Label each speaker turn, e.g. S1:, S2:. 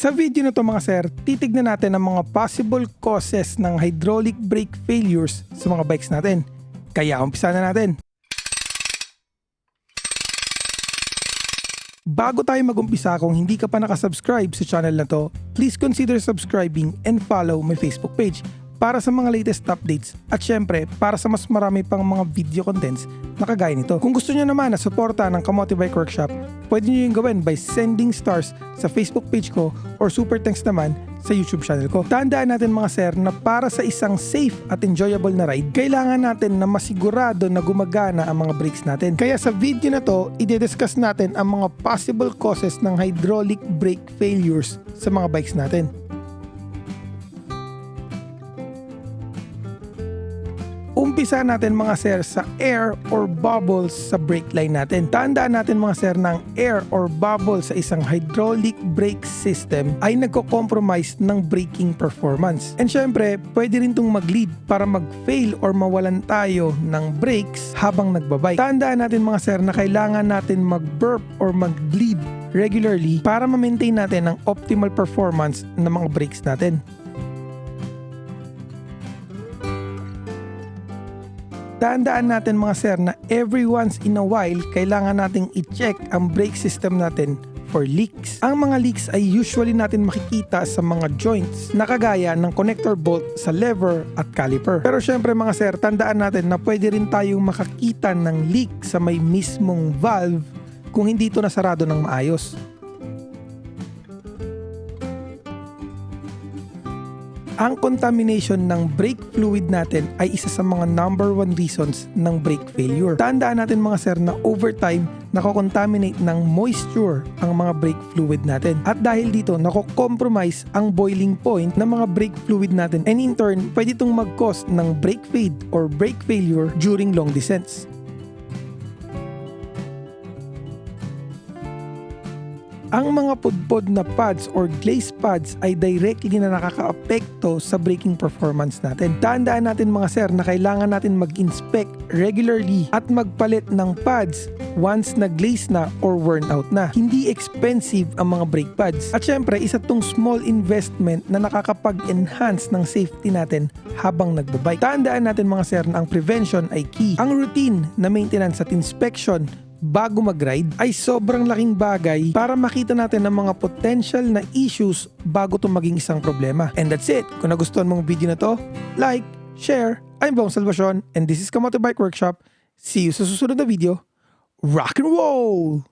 S1: Sa video na to mga sir, titignan natin ang mga possible causes ng hydraulic brake failures sa mga bikes natin. Kaya umpisa na natin. Bago tayo mag-umpisa kung hindi ka pa nakasubscribe sa channel na to, please consider subscribing and follow my Facebook page para sa mga latest updates at syempre para sa mas marami pang mga video contents na kagaya nito. Kung gusto nyo naman na suporta ng Kamote Bike Workshop, pwede nyo yung gawin by sending stars sa Facebook page ko or super thanks naman sa YouTube channel ko. Tandaan natin mga sir na para sa isang safe at enjoyable na ride, kailangan natin na masigurado na gumagana ang mga brakes natin. Kaya sa video na to, i-discuss natin ang mga possible causes ng hydraulic brake failures sa mga bikes natin. Umpisa natin mga sir sa air or bubbles sa brake line natin. Tandaan natin mga sir ng air or bubble sa isang hydraulic brake system ay nagko-compromise ng braking performance. And syempre, pwede rin itong mag-lead para mag-fail or mawalan tayo ng brakes habang nagbabike. Tandaan natin mga sir na kailangan natin mag-burp or mag-bleed regularly para ma-maintain natin ang optimal performance ng mga brakes natin. Tandaan natin mga sir na every once in a while kailangan nating i-check ang brake system natin for leaks. Ang mga leaks ay usually natin makikita sa mga joints na kagaya ng connector bolt sa lever at caliper. Pero syempre mga sir, tandaan natin na pwede rin tayong makakita ng leak sa may mismong valve kung hindi ito nasarado ng maayos. Ang contamination ng brake fluid natin ay isa sa mga number one reasons ng brake failure. Tandaan natin mga sir na over time, nako-contaminate ng moisture ang mga brake fluid natin. At dahil dito, nako-compromise ang boiling point ng mga brake fluid natin. And in turn, pwede itong mag-cause ng brake fade or brake failure during long descents. Ang mga pudpod na pads or glaze pads ay directly na nakakaapekto sa braking performance natin. Tandaan natin mga sir na kailangan natin mag-inspect regularly at magpalit ng pads once na glaze na or worn out na. Hindi expensive ang mga brake pads. At syempre, isa tong small investment na nakakapag-enhance ng safety natin habang nagbabike. Tandaan natin mga sir na ang prevention ay key. Ang routine na maintenance at inspection bago mag-ride ay sobrang laking bagay para makita natin ang mga potential na issues bago ito maging isang problema. And that's it. Kung nagustuhan mong video na to, like, share. I'm Bong Salvacion and this is Kamote Bike Workshop. See you sa susunod na video. Rock and roll!